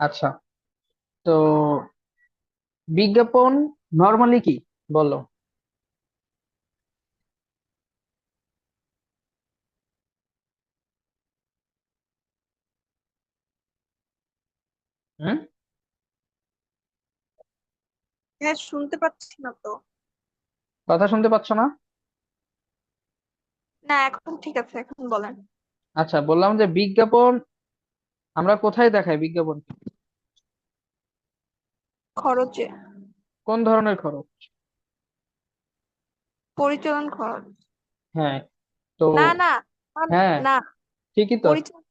আচ্ছা। তো বিজ্ঞাপন নর্মালি কি? বলো। হুম? হ্যাঁ শুনতে পাচ্ছি না তো। কথা শুনতে পাচ্ছ না? না এখন ঠিক আছে এখন বলেন। আচ্ছা বললাম যে বিজ্ঞাপন আমরা কোথায় দেখাই বিজ্ঞাপন? খরচে। কোন ধরনের খরচ? পরিচালন খরচ। হ্যাঁ তো না না হ্যাঁ না। ঠিকই তো। পরিচালন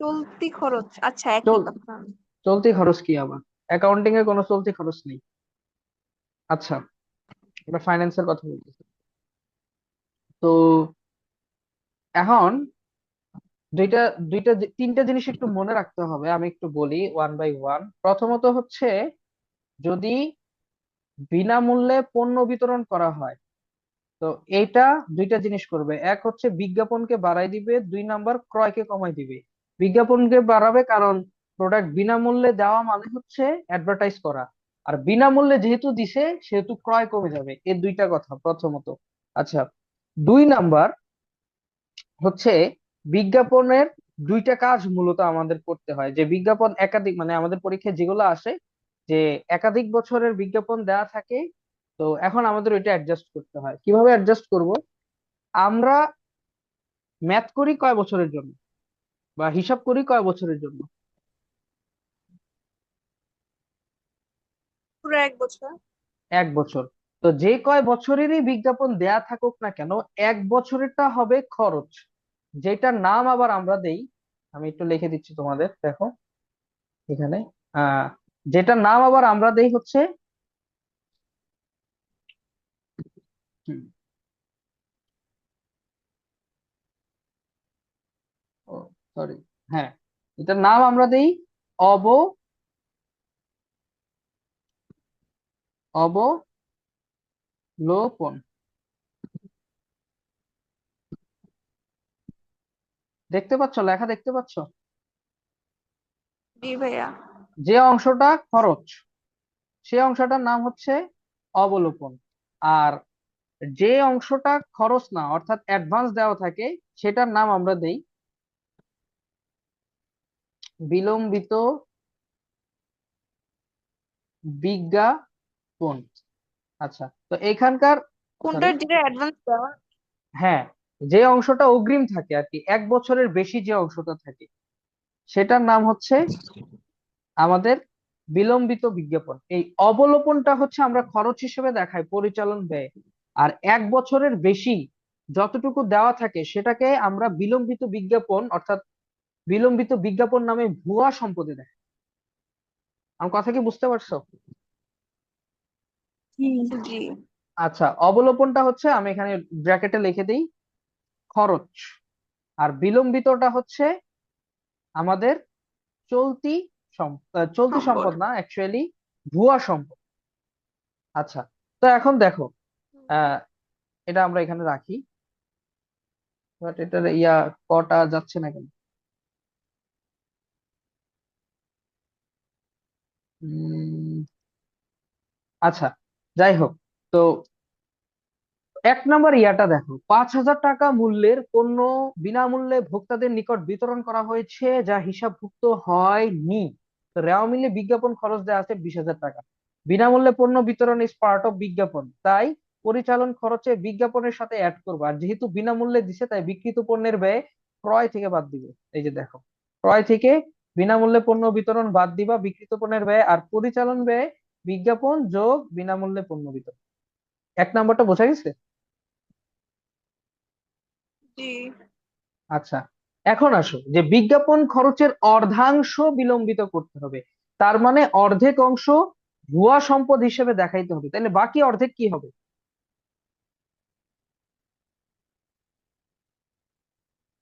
চলতি খরচ। আচ্ছা একই চল কথা। চলতি খরচ কি আবার? অ্যাকাউন্টিং এর কোনো চলতি খরচ নেই? আচ্ছা আমরা ফাইন্যান্সের কথা বলতেছি। তো এখন দুইটা দুইটা তিনটা জিনিস একটু মনে রাখতে হবে, আমি একটু বলি ওয়ান বাই ওয়ান প্রথমত হচ্ছে, যদি বিনামূল্যে পণ্য বিতরণ করা হয়, তো এইটা দুইটা জিনিস করবে। এক হচ্ছে বিজ্ঞাপনকে বাড়াই দিবে, দুই নাম্বার ক্রয়কে কমাই দিবে। বিজ্ঞাপনকে বাড়াবে কারণ প্রোডাক্ট বিনামূল্যে দেওয়া মানে হচ্ছে অ্যাডভার্টাইজ করা। আর বিনামূল্যে যেহেতু দিছে, সেহেতু ক্রয় কমে যাবে। এই দুইটা কথা প্রথমত। আচ্ছা দুই নাম্বার হচ্ছে বিজ্ঞাপনের দুইটা কাজ মূলত আমাদের করতে হয়। যে বিজ্ঞাপন একাধিক মানে আমাদের পরীক্ষায় যেগুলো আসে যে একাধিক বছরের বিজ্ঞাপন দেওয়া থাকে তো এখন আমাদের ওইটা অ্যাডজাস্ট করতে হয়। কীভাবে অ্যাডজাস্ট করব? আমরা ম্যাথ করি কয় বছরের জন্য? বা হিসাব করি কয় বছরের জন্য? পুরো এক বছর। এক বছর। তো যে কয় বছরেরই বিজ্ঞাপন দেয়া থাকুক না কেন এক বছরেরটা হবে খরচ। যেটার নাম আবার আমরা দেই, আমি একটু লিখে দিচ্ছি তোমাদের, দেখো, এখানে, আহ, যেটার নাম আবার আমরা দেই হচ্ছে সরি হ্যাঁ এটার নাম আমরা দেই অব, অবলোপন। দেখতে পাচ্ছ? লেখা দেখতে পাচ্ছ? জি ভাইয়া। যে অংশটা খরচ সে অংশটার নাম হচ্ছে অবলোপন। আর যে অংশটা খরচ না অর্থাৎ অ্যাডভান্স দেওয়া থাকে সেটার নাম আমরা দেই বিলম্বিত বিজ্ঞাপন। আচ্ছা তো এখানকার কোনটা সরি যেটা অ্যাডভান্স দেওয়া? হ্যাঁ যে অংশটা অগ্রিম থাকে আর কি এক বছরের বেশি যে অংশটা থাকে সেটার নাম হচ্ছে আমাদের বিলম্বিত বিজ্ঞাপন। এই অবলোপনটা হচ্ছে আমরা খরচ হিসেবে দেখাই পরিচালন ব্যয়। আর এক বছরের বেশি যতটুকু দেওয়া থাকে সেটাকে আমরা বিলম্বিত বিজ্ঞাপন অর্থাৎ বিলম্বিত বিজ্ঞাপন নামে ভুয়া সম্পদে দেখাই আমার কথা কি বুঝতে পারছ? আচ্ছা অবলোপনটা হচ্ছে আমি এখানে ব্র্যাকেটে লিখে দিই। খরচ। আর বিলম্বিতটা হচ্ছে আমাদের চলতি চলতি সম্পদ। না অ্যাকচুয়ালি ভুয়া সম্পদ। আচ্ছা তো এখন দেখো আহ এটা আমরা এখানে রাখি। বাট এটার ইয়া কটা যাচ্ছে না কেন? উম, আচ্ছা যাই হোক তো এক নম্বর ইয়াটা দেখো, পাঁচ হাজার টাকা মূল্যের পণ্য বিনামূল্যে ভোক্তাদের নিকট বিতরণ করা হয়েছে, যা হিসাবভুক্ত হয়নি। তো রেওয়া মিলে বিজ্ঞাপন খরচ দেওয়া আছে বিশ হাজার টাকা। বিনামূল্যে পণ্য বিতরণ ইজ পার্ট অফ বিজ্ঞাপন। তাই পরিচালন খরচে বিজ্ঞাপনের সাথে অ্যাড করব। আর যেহেতু বিনামূল্যে দিছে, তাই বিক্রিত পণ্যের ব্যয় ক্রয় থেকে বাদ দিবে। এই যে দেখো, ক্রয় থেকে বিনামূল্যে পণ্য বিতরণ বাদ দিবা, বিক্রিত পণ্যের ব্যয় আর পরিচালন ব্যয় বিজ্ঞাপন যোগ বিনামূল্যে পণ্য বিতরণ। এক নাম্বারটা বোঝা গেছে? জি। আচ্ছা এখন আসো যে বিজ্ঞাপন খরচের অর্ধাংশ বিলম্বিত করতে হবে তার মানে অর্ধেক অংশ ভুয়া সম্পদ হিসেবে দেখাইতে হবে তাহলে বাকি অর্ধেক কি হবে?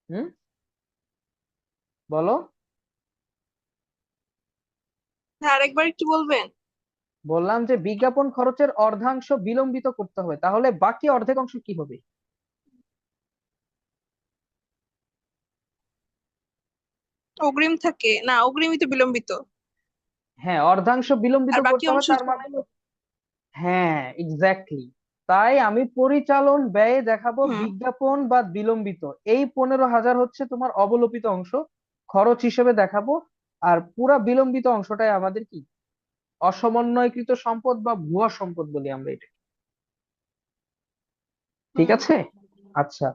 হুম? বলো। হ্যাঁ আরেকবার একটু বলবেন। বললাম যে বিজ্ঞাপন খরচের অর্ধাংশ বিলম্বিত করতে হবে তাহলে বাকি অর্ধেক অংশ কি হবে? অগ্রিম থাকে। না অগ্রিমই তো বিলম্বিত। হ্যাঁ অর্ধাংশ বিলম্বিত আর বাকি করতে হবে অংশ তার মানে হ্যাঁ এক্স্যাক্টলি তাই আমি পরিচালন ব্যয়ে দেখাবো হুম। বিজ্ঞাপন বা বিলম্বিত। এই পনেরো হাজার হচ্ছে তোমার অবলোপিত অংশ। খরচ হিসেবে দেখাবো। আর পুরা বিলম্বিত অংশটাই আমাদের কি? অসমন্বয়কৃত সম্পদ বা ভুয়া সম্পদ বলি আমরা এটা ঠিক হুম। আছে? আচ্ছা।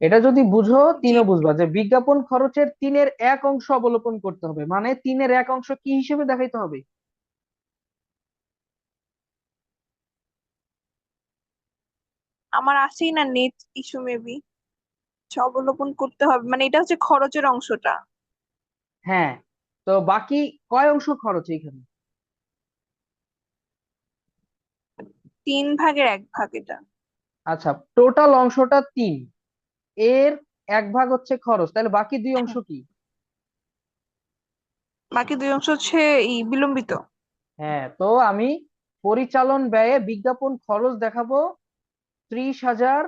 এটা যদি বুঝো তিনও বুঝবা যে বিজ্ঞাপন খরচের তিনের এক অংশ অবলোপন করতে হবে। মানে তিনের এক অংশ কি হিসেবে দেখাইতে হবে? আমার আছেই না নেট ইস্যু মেবি অবলোপন করতে হবে। মানে এটা হচ্ছে খরচের অংশটা। হ্যাঁ তো বাকি কয় অংশ খরচ এখানে তিন ভাগের এক ভাগ এটা। আচ্ছা টোটাল অংশটা তিন। এর এক ভাগ হচ্ছে খরচ। তাহলে বাকি দুই অংশ কি? বাকি দুই অংশ হচ্ছে বিলম্বিত। হ্যাঁ তো আমি পরিচালন ব্যয়ে বিজ্ঞাপন খরচ দেখাবো ত্রিশ হাজার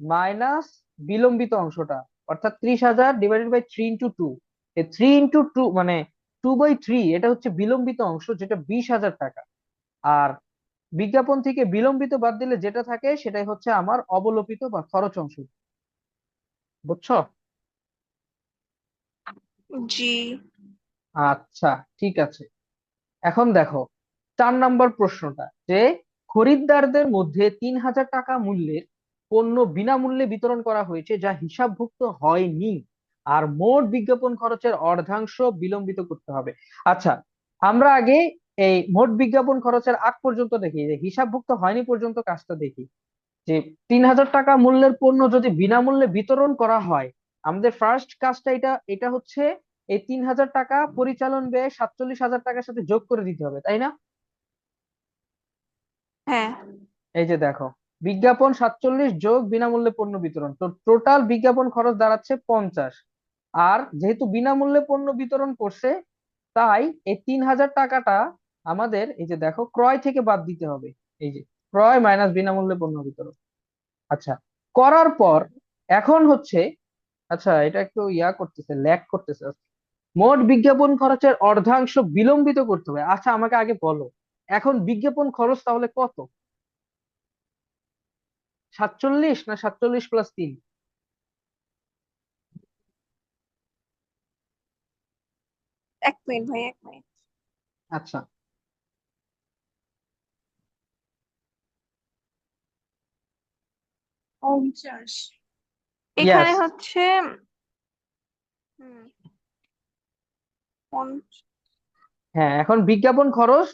মাইনাস বিলম্বিত অংশটা অর্থাৎ ত্রিশ হাজার divided by three into two three into two মানে টু বাই থ্রি এটা হচ্ছে বিলম্বিত অংশ যেটা বিশ হাজার টাকা। আর বিজ্ঞাপন থেকে বিলম্বিত বাদ দিলে যেটা থাকে সেটাই হচ্ছে আমার অবলোপিত বা খরচ অংশ। বুঝছ? জি। আচ্ছা ঠিক আছে। এখন দেখো চার নম্বর প্রশ্নটা যে খরিদ্দারদের মধ্যে তিন হাজার টাকা মূল্যের পণ্য বিনামূল্যে বিতরণ করা হয়েছে যা হিসাবভুক্ত হয়নি আর মোট বিজ্ঞাপন খরচের অর্ধাংশ বিলম্বিত করতে হবে। আচ্ছা আমরা আগে এই মোট বিজ্ঞাপন খরচের আগ পর্যন্ত দেখি যে হিসাবভুক্ত হয়নি পর্যন্ত কাজটা দেখি। যে তিন হাজার টাকা মূল্যের পণ্য যদি বিনামূল্যে বিতরণ করা হয় আমাদের ফার্স্ট কাজটা এটা এটা হচ্ছে এই তিন হাজার টাকা পরিচালন ব্যয় সাতচল্লিশ হাজার টাকার সাথে যোগ করে দিতে হবে তাই না? হ্যাঁ। এই যে দেখো বিজ্ঞাপন সাতচল্লিশ যোগ বিনামূল্যে পণ্য বিতরণ তো টোটাল বিজ্ঞাপন খরচ দাঁড়াচ্ছে পঞ্চাশ। আর যেহেতু বিনামূল্যে পণ্য বিতরণ করছে তাই এই তিন হাজার টাকাটা আমাদের এই যে দেখো ক্রয় থেকে বাদ দিতে হবে এই যে ক্রয় মাইনাস বিনামূল্যে পণ্য বিতরণ। আচ্ছা করার পর এখন হচ্ছে আচ্ছা এটা একটু ইয়া করতেছে ল্যাগ করতেছে। মোট বিজ্ঞাপন খরচের অর্ধাংশ বিলম্বিত করতে হবে। আচ্ছা আমাকে আগে বলো এখন বিজ্ঞাপন খরচ তাহলে কত? সাতচল্লিশ না সাতচল্লিশ প্লাস তিন? এক মিনিট ভাই এক মিনিট। আচ্ছা। পঞ্চাশ। এখানে Yes. হচ্ছে হুম পঞ্চ- হ্যাঁ এখন বিজ্ঞাপন খরচ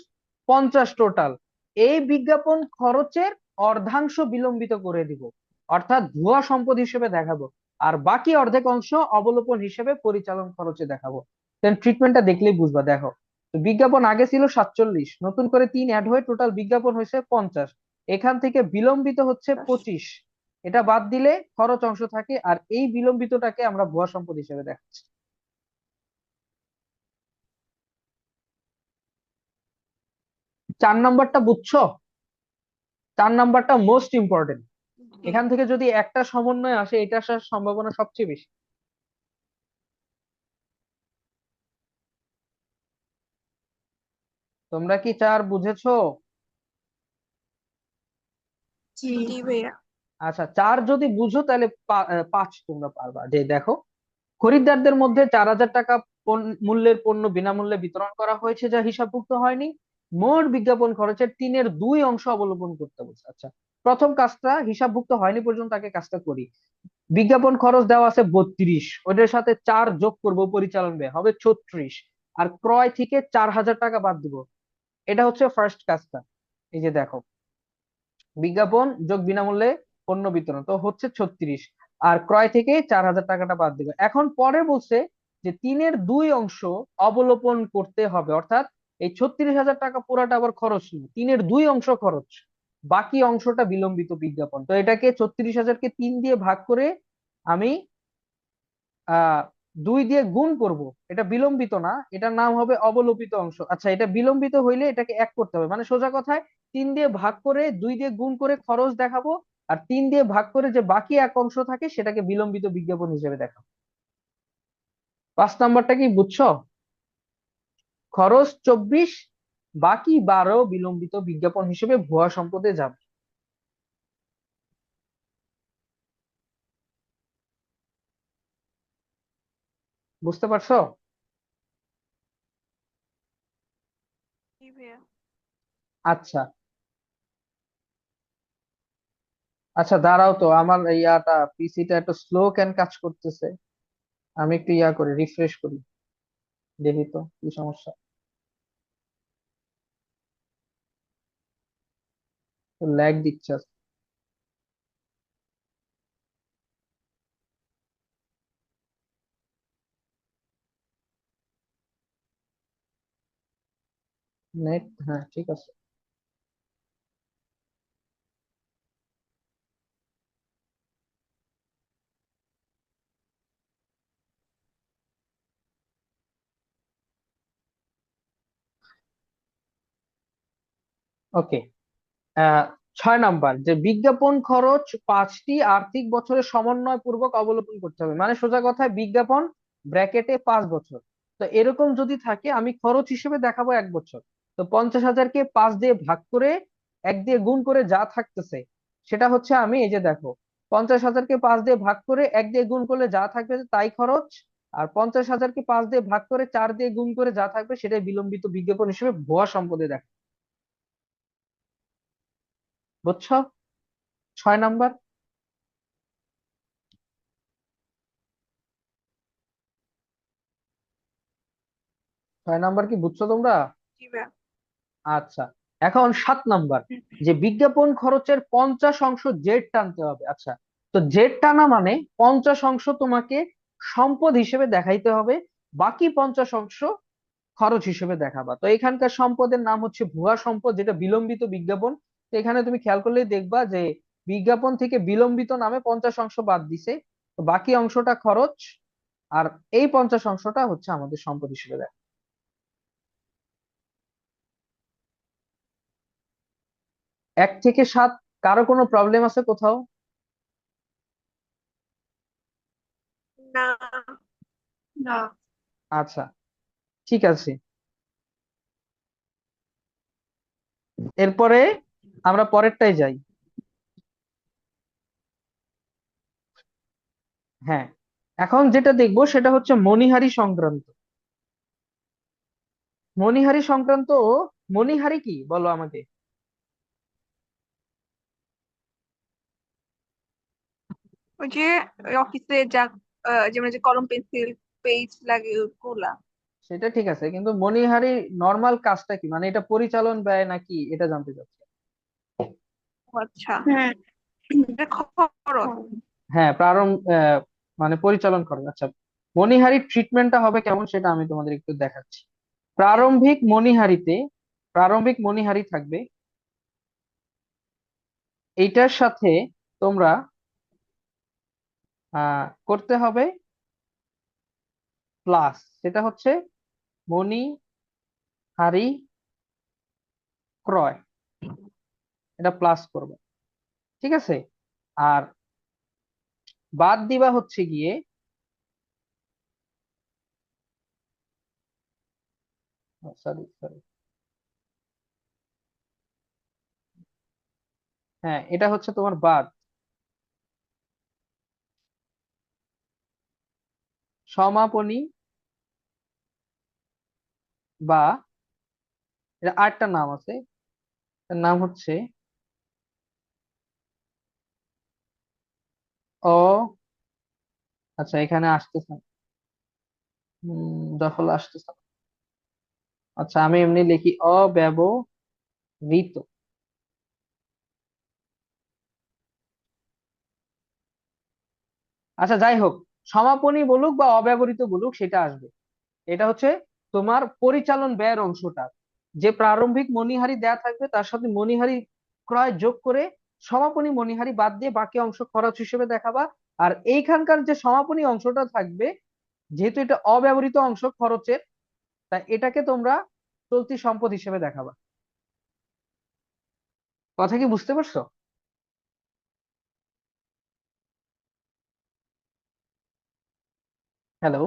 পঞ্চাশ টোটাল এই বিজ্ঞাপন খরচের অর্ধাংশ বিলম্বিত করে দিব। অর্থাৎ ভুয়া সম্পদ হিসেবে দেখাবো। আর বাকি অর্ধেক অংশ অবলোপন হিসেবে পরিচালন খরচে দেখাবো। দেন ট্রিটমেন্টটা দেখলেই বুঝবা দেখো। তো বিজ্ঞাপন আগে ছিল সাতচল্লিশ নতুন করে তিন অ্যাড হয়ে টোটাল বিজ্ঞাপন হয়েছে পঞ্চাশ। এখান থেকে বিলম্বিত হচ্ছে পঁচিশ। এটা বাদ দিলে খরচ অংশ থাকে আর এই বিলম্বিতটাকে আমরা ভুয়া সম্পদ হিসেবে দেখাচ্ছি। চার নাম্বারটা বুঝছ? চার নাম্বারটা মোস্ট ইম্পর্টেন্ট এখান থেকে যদি একটা সমন্বয় আসে এটা আসার সম্ভাবনা সবচেয়ে বেশি। তোমরা কি চার বুঝেছ? জি ভাইয়া। আচ্ছা চার যদি বুঝো তাহলে পাঁচ তোমরা পারবা। যে দেখো, খরিদ্দারদের মধ্যে চার হাজার টাকা মূল্যের পণ্য বিনামূল্যে বিতরণ করা হয়েছে যা হিসাবভুক্ত হয়নি। মোট বিজ্ঞাপন খরচের তিনের দুই অংশ অবলম্বন করতে বলছে। আচ্ছা প্রথম কাজটা হিসাবভুক্ত হয়নি পর্যন্ত আগে কাজটা করি। বিজ্ঞাপন খরচ দেওয়া আছে বত্রিশ, ওদের সাথে চার যোগ করব পরিচালন ব্যয়, হবে ছত্রিশ। আর ক্রয় থেকে চার হাজার টাকা বাদ দিব। এটা হচ্ছে ফার্স্ট কাজটা। এই যে দেখো, বিজ্ঞাপন যোগ বিনামূল্যে পণ্য বিতরণ। তো হচ্ছে ছত্রিশ। আর ক্রয় থেকে চার হাজার টাকাটা বাদ দিবে। এখন পরে বলছে যে তিনের দুই অংশ অবলোপন করতে হবে। অর্থাৎ এই ছত্রিশ হাজার টাকা পুরাটা আবার খরচ নেই। তিনের দুই অংশ খরচ। বাকি অংশটা বিলম্বিত বিজ্ঞাপন। তো এটাকে ছত্রিশ হাজারকে তিন দিয়ে ভাগ করে আমি দুই দিয়ে গুণ করব। এটা বিলম্বিত না। এটার নাম হবে অবলোপিত অংশ। আচ্ছা এটা বিলম্বিত হইলে এটাকে এক করতে হবে। মানে সোজা কথায় তিন দিয়ে ভাগ করে দুই দিয়ে গুণ করে খরচ দেখাবো। আর তিন দিয়ে ভাগ করে যে বাকি এক অংশ থাকে সেটাকে বিলম্বিত বিজ্ঞাপন হিসেবে দেখা পাঁচ নাম্বারটা কি বুঝছ? খরচ চব্বিশ বাকি বারো বিলম্বিত বিজ্ঞাপন হিসেবে ভুয়া সম্পদে যাবে। বুঝতে পারছ? আচ্ছা। আচ্ছা দাঁড়াও তো, আমার ইয়াটা, পিসিটা একটু স্লো কেন কাজ করতেছে। আমি একটু ইয়া করি রিফ্রেশ করি। দেখি তো, কি সমস্যা। ল্যাগ দিচ্ছে নেট হ্যাঁ ঠিক আছে। ওকে ছয় নাম্বার, যে বিজ্ঞাপন খরচ পাঁচটি আর্থিক বছরের সমন্বয় পূর্বক অবলোকন করতে হবে। মানে সোজা কথায় বিজ্ঞাপন ব্র্যাকেটে পাঁচ বছর। তো এরকম যদি থাকে, আমি খরচ হিসেবে দেখাবো এক বছর। তো পঞ্চাশ হাজারকে পাঁচ দিয়ে ভাগ করে এক দিয়ে গুণ করে যা থাকতেছে, সেটা হচ্ছে আমি এই যে দেখো, পঞ্চাশ হাজারকে পাঁচ দিয়ে ভাগ করে এক দিয়ে গুণ করলে যা থাকবে তাই খরচ, আর পঞ্চাশ হাজারকে পাঁচ দিয়ে ভাগ করে চার দিয়ে গুণ করে যা থাকবে সেটাই বিলম্বিত বিজ্ঞাপন হিসেবে ভুয়া সম্পদে দেখা। বুঝছ? ছয় নাম্বার। ছয় নাম্বার কি বুঝছ তোমরা? আচ্ছা এখন সাত নাম্বার। যে বিজ্ঞাপন খরচের পঞ্চাশ অংশ জেড টানতে হবে। আচ্ছা তো জেড টানা মানে পঞ্চাশ অংশ তোমাকে সম্পদ হিসেবে দেখাইতে হবে বাকি পঞ্চাশ অংশ খরচ হিসেবে দেখাবা। তো এখানকার সম্পদের নাম হচ্ছে ভুয়া সম্পদ যেটা বিলম্বিত বিজ্ঞাপন তো এখানে তুমি খেয়াল করলেই দেখবা যে বিজ্ঞাপন থেকে বিলম্বিত নামে পঞ্চাশ অংশ বাদ দিছে। তো বাকি অংশটা খরচ আর এই পঞ্চাশ অংশটা হচ্ছে আমাদের সম্পদ হিসেবে দেখা এক থেকে সাত কারও কোনো প্রবলেম আছে কোথাও? না। না। আচ্ছা ঠিক আছে। এরপরে আমরা পরেরটাই যাই। হ্যাঁ এখন যেটা দেখব সেটা হচ্ছে মণিহারি সংক্রান্ত। মণিহারি সংক্রান্ত মণিহারি কি? বলো আমাকে। ওই যে অফিসে যা যেমন যে কলম পেন্সিল পেজ লাগে ওগুলা। সেটা ঠিক আছে কিন্তু মণিহারি নর্মাল কাজটা কি? মানে এটা পরিচালন ব্যয় নাকি? এটা জানতে চাচ্ছি। আচ্ছা। হ্যাঁ। এটা খরচ হ্যাঁ প্রারম্ভ আহ, মানে পরিচালন করে। আচ্ছা মণিহারির ট্রিটমেন্টটা হবে কেমন সেটা আমি তোমাদের একটু দেখাচ্ছি। প্রারম্ভিক মণিহারিতে প্রারম্ভিক মণিহারি থাকবে। এইটার সাথে তোমরা আহ করতে হবে প্লাস সেটা হচ্ছে মণিহারি ক্রয়। এটা প্লাস করবে, ঠিক আছে? আর বাদ দিবা হচ্ছে গিয়ে সরি সরি হ্যাঁ এটা হচ্ছে তোমার বাদ। সমাপনী বা এটা আরেকটা নাম আছে নাম হচ্ছে অ আচ্ছা এখানে আসতেছে। হুম দখল আসতেছে। আচ্ছা আমি এমনি লিখি অব্যবহৃত আচ্ছা যাই হোক, সমাপনী বলুক বা অব্যবহৃত বলুক, সেটা আসবে। এটা হচ্ছে তোমার পরিচালন ব্যয়ের অংশটা। যে প্রারম্ভিক মণিহারি দেয়া থাকবে, তার সাথে মণিহারি ক্রয় যোগ করে সমাপনী মনিহারি বাদ দিয়ে বাকি অংশ খরচ হিসেবে দেখাবা। আর এইখানকার যে সমাপনী অংশটা থাকবে যেহেতু এটা অব্যবহৃত অংশ খরচের তাই এটাকে তোমরা চলতি সম্পদ হিসেবে দেখাবা। কথা কি বুঝতে পারছ? হ্যালো?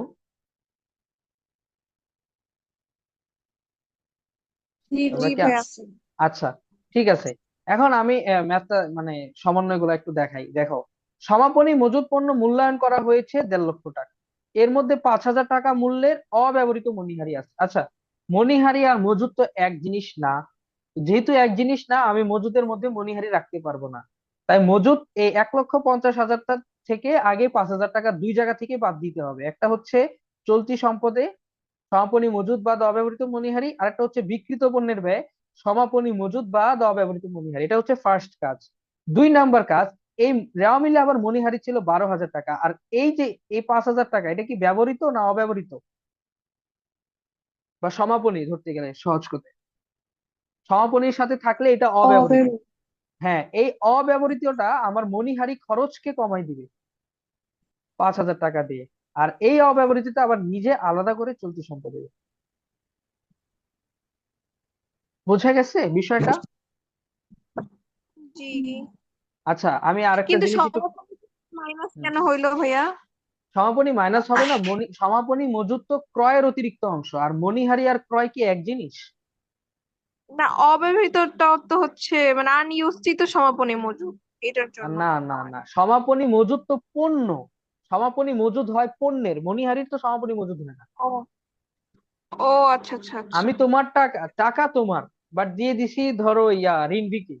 আচ্ছা ঠিক আছে। এখন আমি ম্যাথটা মানে সমন্বয়গুলো একটু দেখাই। দেখো, সমাপনী মজুত পণ্য মূল্যায়ন করা হয়েছে দেড় লক্ষ টাকা। এর মধ্যে পাঁচ হাজার টাকা মূল্যের অব্যবহৃত মণিহারি আছে। আচ্ছা মণিহারি আর মজুত তো এক জিনিস না। যেহেতু এক জিনিস না, আমি মজুদের মধ্যে মণিহারি রাখতে পারব না। তাই মজুত এই এক লক্ষ পঞ্চাশ হাজারটা থেকে আগে পাঁচ হাজার টাকা দুই জায়গা থেকে বাদ দিতে হবে। একটা হচ্ছে চলতি সম্পদে সমাপনী মজুদ বাদ অব্যবহৃত মণিহারি আর একটা হচ্ছে বিক্রিত পণ্যের ব্যয়। সমাপনী মজুদ বাদ অব্যবহৃত মণিহারি এটা হচ্ছে ফার্স্ট কাজ। দুই নাম্বার কাজ এই রেওয়া মিলে আবার মণিহারি ছিল বারো হাজার টাকা। আর এই যে এই পাঁচ হাজার টাকা এটা কি ব্যবহৃত না অব্যবহৃত? বা সমাপনী ধরতে গেলে সহজ করতে সমাপনীর সাথে থাকলে এটা অব্যবহৃত। হ্যাঁ এই অব্যবহৃতটা আমার মণিহারি খরচকে কমাই দিবে। পাঁচ হাজার টাকা দিয়ে। আর এই অব্যবহৃতটা আবার নিজে আলাদা করে চলতি সম্পদে দেবে। বোঝা গেছে বিষয়টা? জি। আচ্ছা আমি আরেকটা কিন্তু জিনিস একটু মাইনাস কেন হইল ভাইয়া? সমাপনী মাইনাস হবে না মনি সমাপনী মজুত তো ক্রয়ের অতিরিক্ত অংশ আর মণিহারি আর ক্রয় কি এক জিনিস? না অব্যবহৃতটাও তো হচ্ছে মানে আনইউজড তো সমাপনী মজুদ এটার জন্য। না না না সমাপনী মজুত তো পণ্য সমাপনী মজুদ হয় পণ্যের মণিহারির তো সমাপনী মজুদ হয় না। ও ও আচ্ছা আচ্ছা আচ্ছা। আমি তোমার টাকা টাকা তোমার বাট দিয়ে দিছি ধরো ইয়া ঋণভিকে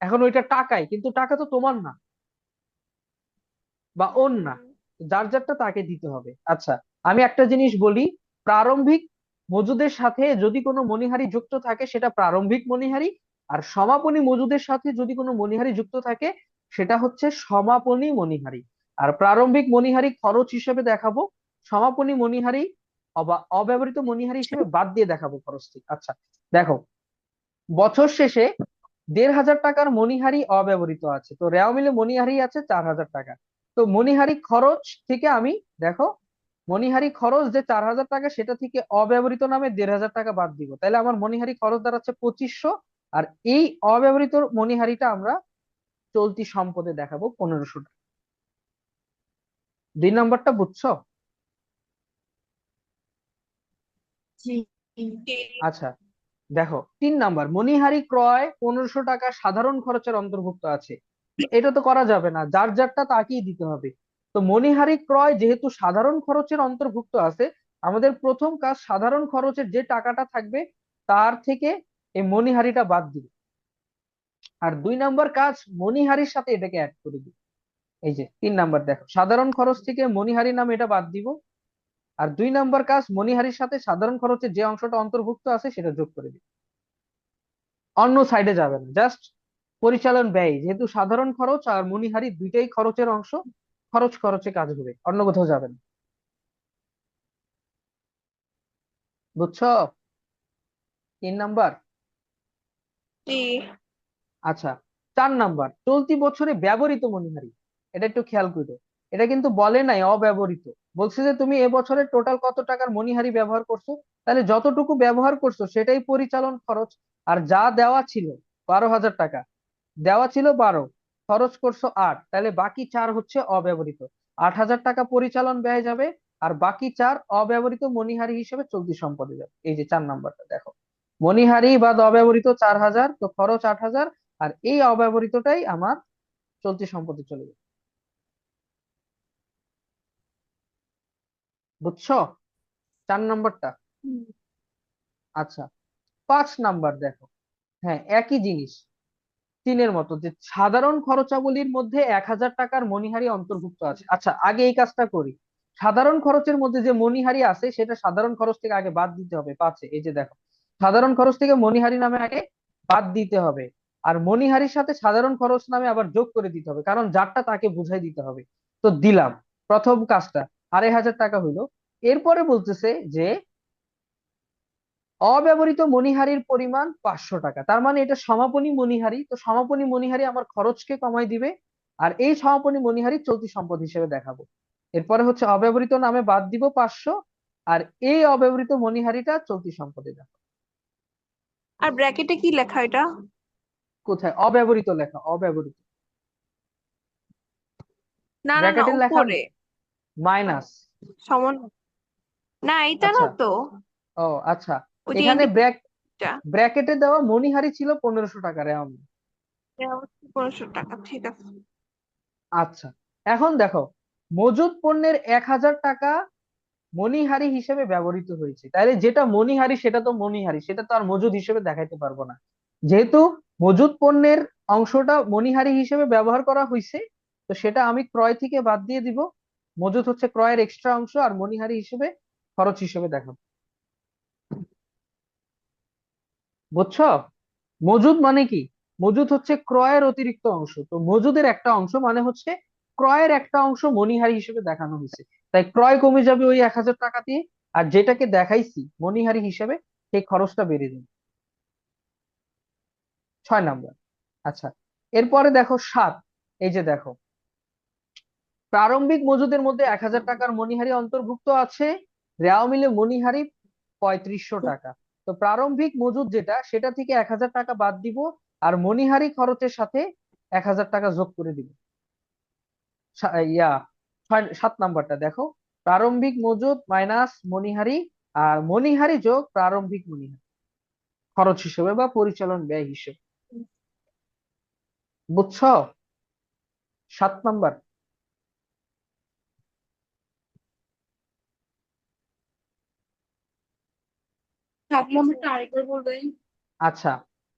এখন ওইটা টাকাই কিন্তু টাকা তো তোমার না। বা ওর না। যার যারটা তাকে দিতে হবে। আচ্ছা আমি একটা জিনিস বলি। প্রারম্ভিক মজুদের সাথে যদি কোনো মণিহারি যুক্ত থাকে, সেটা প্রারম্ভিক মণিহারি আর সমাপনী মজুদের সাথে যদি কোনো মণিহারি যুক্ত থাকে, সেটা হচ্ছে সমাপনী মণিহারি আর প্রারম্ভিক মণিহারি খরচ হিসেবে দেখাবো। সমাপনী মণিহারি অবা অব্যবহৃত মণিহারি হিসেবে বাদ দিয়ে দেখাবো খরচটি। আচ্ছা দেখো বছর শেষে দেড় হাজার টাকার মণিহারি অব্যবহৃত আছে। তো রেওয়া মিলে মণিহারি আছে চার হাজার টাকা। তো মণিহারি খরচ থেকে আমি দেখো মণিহারি খরচ যে চার হাজার টাকা সেটা থেকে অব্যবহৃত নামে দেড় হাজার টাকা বাদ দিব। তাহলে আমার মণিহারি খরচ দাঁড়াচ্ছে পঁচিশশো আর এই অব্যবহৃত মণিহারিটা আমরা চলতি সম্পদে দেখাবো পনেরোশো টাকা। দুই নাম্বারটা বুঝছ? আচ্ছা। দেখো, তিন নাম্বার, মণিহারি ক্রয় পনেরোশো টাকা সাধারণ খরচের অন্তর্ভুক্ত আছে। এটা তো করা যাবে না, যার যারটা তাকেই দিতে হবে। তো মণিহারি ক্রয় যেহেতু সাধারণ খরচের অন্তর্ভুক্ত আছে, আমাদের প্রথম কাজ সাধারণ খরচের যে টাকাটা থাকবে, তার থেকে এই মণিহারিটা বাদ দিবে। আর দুই নাম্বার কাজ, মণিহারির সাথে এটাকে অ্যাড করে দিবে। এই যে, তিন নাম্বার দেখো, সাধারণ খরচ থেকে মণিহারি নাম এটা বাদ দিব। আর দুই নাম্বার কাজ মণিহারির সাথে সাধারণ খরচে যে অংশটা অন্তর্ভুক্ত আছে সেটা যোগ করে দিবে অন্য সাইডে যাবে না জাস্ট পরিচালন ব্যয় যেহেতু সাধারণ খরচ আর মণিহারি দুইটাই খরচের অংশ খরচ খরচে কাজ হবে অন্য কোথাও যাবে না। বুঝছ? তিন নাম্বার? আচ্ছা চার নাম্বার চলতি বছরে ব্যবহৃত মণিহারি এটা একটু খেয়াল করো এটা কিন্তু বলে নাই অব্যবহৃত। বলছে যে তুমি এবছরে টোটাল কত টাকার মণিহারি ব্যবহার করছ? তাহলে যতটুকু ব্যবহার করছ সেটাই পরিচালন খরচ। আর যা দেওয়া ছিল, বারো হাজার টাকা। দেওয়া ছিল বারো, খরচ করছ আট, তাহলে বাকি চার হচ্ছে অব্যবহৃত। আট হাজার টাকা পরিচালন ব্যয় যাবে, আর বাকি চার অব্যবহৃত মণিহারি হিসেবে চলতি সম্পদে যাবে। এই যে চার নাম্বারটা, দেখো। মণিহারি বা অব্যবহৃত চার হাজার, তো খরচ আট হাজার, আর এই অব্যবহৃতটাই আমার চলতি সম্পদে চলে যাবে। বুঝছ? চার নাম্বারটা? আচ্ছা পাঁচ নাম্বার দেখো। হ্যাঁ একই জিনিস। তিনের মতো যে সাধারণ খরচাবলীর মধ্যে এক হাজার টাকার মণিহারি অন্তর্ভুক্ত আছে। আচ্ছা আগে এই কাজটা করি। সাধারণ খরচের মধ্যে যে মণিহারি আছে সেটা সাধারণ খরচ থেকে আগে বাদ দিতে হবে পাঁচে। এই যে দেখো সাধারণ খরচ থেকে মণিহারি নামে আগে বাদ দিতে হবে। আর মণিহারির সাথে সাধারণ খরচ নামে আবার যোগ করে দিতে হবে কারণ যারটা তাকে বুঝাই দিতে হবে। তো দিলাম। প্রথম কাজটা আড়াই হাজার টাকা হইল। এরপরে বলতেছে যে অব্যবহৃত মণিহারির পরিমাণ পাঁচশো টাকা। তার মানে এটা সমাপনী মণিহারি। তো সমাপনী মণিহারি আমার খরচকে কমাই দিবে আর এই সমাপনী মণিহারি চলতি সম্পদ হিসেবে দেখাবো। এরপরে হচ্ছে অব্যবহৃত নামে বাদ দিব পাঁচশো আর এই অব্যবহৃত মণিহারিটা চলতি সম্পদে দেখাবো। আর ব্র্যাকেটে কি লেখা এটা? কোথায়? অব্যবহৃত লেখা অব্যবহৃত। না না উপরে। মাইনাস। সমান। না এটা না আচ্ছা। তো। ও আচ্ছা। এখানে ব্র্যাক ব্র্যাকেটে দেওয়া মণিহারি ছিল পনেরোশো টাকা রেওয়ান পনেরোশো টাকা ঠিক আছে। আচ্ছা। এখন দেখো মজুদ পণ্যের এক হাজার টাকা মণিহারি হিসেবে ব্যবহৃত হয়েছে। তাহলে যেটা মণিহারি সেটা তো মণিহারি। সেটা তো আর মজুদ হিসেবে দেখাইতে পারব না। যেহেতু মজুদ পণ্যের অংশটা মণিহারি হিসেবে ব্যবহার করা হয়েছে তো সেটা আমি ক্রয় থেকে বাদ দিয়ে দিব। মজুদ হচ্ছে ক্রয়ের এক্সট্রা অংশ আর মণিহারি হিসেবে খরচ হিসেবে দেখাবো বুঝছ? মজুদ মানে কি? মজুদ হচ্ছে ক্রয়ের অতিরিক্ত অংশ। তো মজুদের একটা অংশ মানে হচ্ছে ক্রয়ের একটা অংশ মণিহারি হিসেবে দেখানো হয়েছে। তাই ক্রয় কমে যাবে ওই এক হাজার টাকা দিয়ে। আর যেটাকে দেখাইছি মণিহারি হিসেবে, সেই খরচটা বেড়ে যাবে। ছয় নাম্বার। আচ্ছা এরপরে দেখো সাত। এই যে দেখো প্রারম্ভিক মজুদের মধ্যে এক হাজার টাকার মণিহারি অন্তর্ভুক্ত আছে। রেওয়া মিলে মণিহারি পঁয়ত্রিশশো টাকা। তো প্রারম্ভিক মজুদ যেটা, সেটা থেকে এক হাজার টাকা বাদ দিব আর মণিহারি খরচের সাথে এক হাজার টাকা যোগ করে দিব। ইয়া সাত নাম্বারটা দেখো। প্রারম্ভিক মজুদ মাইনাস মণিহারি আর মণিহারি যোগ প্রারম্ভিক মণিহারি। খরচ হিসেবে বা পরিচালন ব্যয় হিসেবে। বুঝছ? সাত নাম্বার। সাত নম্বরটা আরেকবার বলবেন। আচ্ছা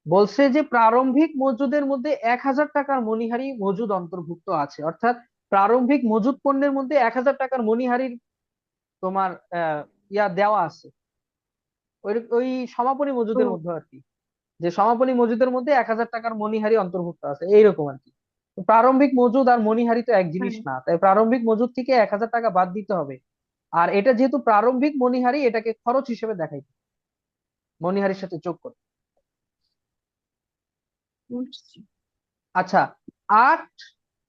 বলছে যে প্রারম্ভিক মজুদের মধ্যে এক হাজার টাকার মণিহারি মজুদ অন্তর্ভুক্ত আছে। অর্থাৎ প্রারম্ভিক মজুদ পণ্যের মধ্যে এক হাজার টাকার মণিহারির তোমার ইয়া দেওয়া আছে। ওই ওই সমাপনী মজুদের মধ্যে আর কি। যে সমাপনী মজুদের মধ্যে এক হাজার টাকার মণিহারি অন্তর্ভুক্ত আছে। এইরকম আর কি। প্রারম্ভিক মজুদ আর মণিহারি তো এক জিনিস না। তাই প্রারম্ভিক মজুদ থেকে এক হাজার টাকা বাদ দিতে হবে। আর এটা যেহেতু প্রারম্ভিক মণিহারি এটাকে খরচ হিসেবে দেখাই মণিহারির সাথে যোগ করে। আচ্ছা আট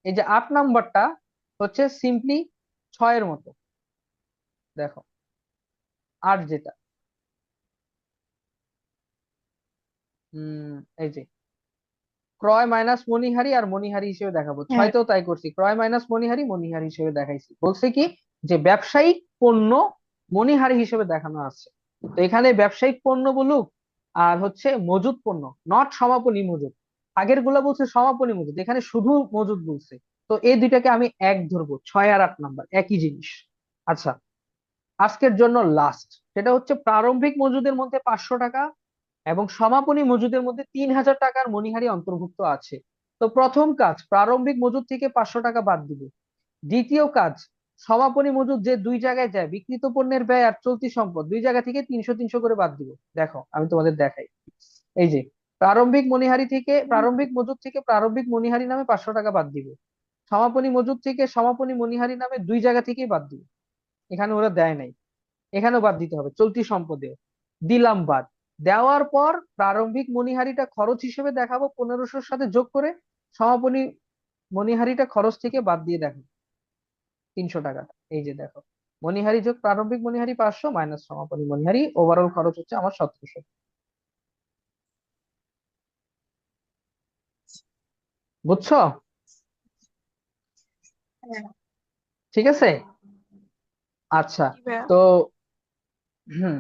এই যে আট নাম্বারটা হচ্ছে সিম্পলি ছয়ের মতো। দেখো আট যেটা। হম এই যে ক্রয় মাইনাস মণিহারি আর মণিহারি হিসেবে দেখাবো। হ্যাঁ। ছয়তেও তাই করছি ক্রয় মাইনাস মণিহারি মণিহারি হিসেবে দেখাইছি। বলছে কি যে ব্যবসায়িক পণ্য মণিহারি হিসেবে দেখানো আছে। তো এখানে ব্যবসায়িক পণ্য বলুক আর হচ্ছে মজুদ পণ্য নট সমাপনী মজুদ আগেরগুলা বলছে সমাপনী মজুদ এখানে শুধু মজুদ বলছে। তো এই দুইটাকে আমি এক ধরবো, ছয় আর আট নাম্বার, একই জিনিস। আচ্ছা আজকের জন্য লাস্ট সেটা হচ্ছে প্রারম্ভিক মজুদের মধ্যে পাঁচশো টাকা এবং সমাপনী মজুদের মধ্যে তিন হাজার টাকার মণিহারি অন্তর্ভুক্ত আছে। তো প্রথম কাজ, প্রারম্ভিক মজুদ থেকে পাঁচশো টাকা বাদ দিবে। দ্বিতীয় কাজ সমাপনী মজুদ যে দুই জায়গায় যায়, বিক্রিত পণ্যের ব্যয় আর চলতি সম্পদ, দুই জায়গা থেকে তিনশো তিনশো করে বাদ দিব। দেখো, আমি তোমাদের দেখাই। এই যে, প্রারম্ভিক মণিহারি থেকে, প্রারম্ভিক মজুদ থেকে প্রারম্ভিক মণিহারি নামে পাঁচশো টাকা বাদ দিব। সমাপনী মজুদ থেকে সমাপনী মণিহারি নামে দুই জায়গা থেকেই বাদ দিব। এখানে ওরা দেয় নাই। এখানেও বাদ দিতে হবে, চলতি সম্পদেও দিলাম বাদ। দেওয়ার পর প্রারম্ভিক মণিহারিটা খরচ হিসেবে দেখাবো, পনেরোশোর সাথে যোগ করে সমাপনী মণিহারিটা খরচ থেকে বাদ দিয়ে দেখো তিনশো টাকা। এই যে দেখো মনিহারি যোগ প্রারম্ভিক মনিহারি পাঁচশো মাইনাস সমাপনী মনিহারি ওভারঅল খরচ হচ্ছে আমার সতেরোশো। বুঝছ? হ্যাঁ। ঠিক আছে? আচ্ছা তো হুম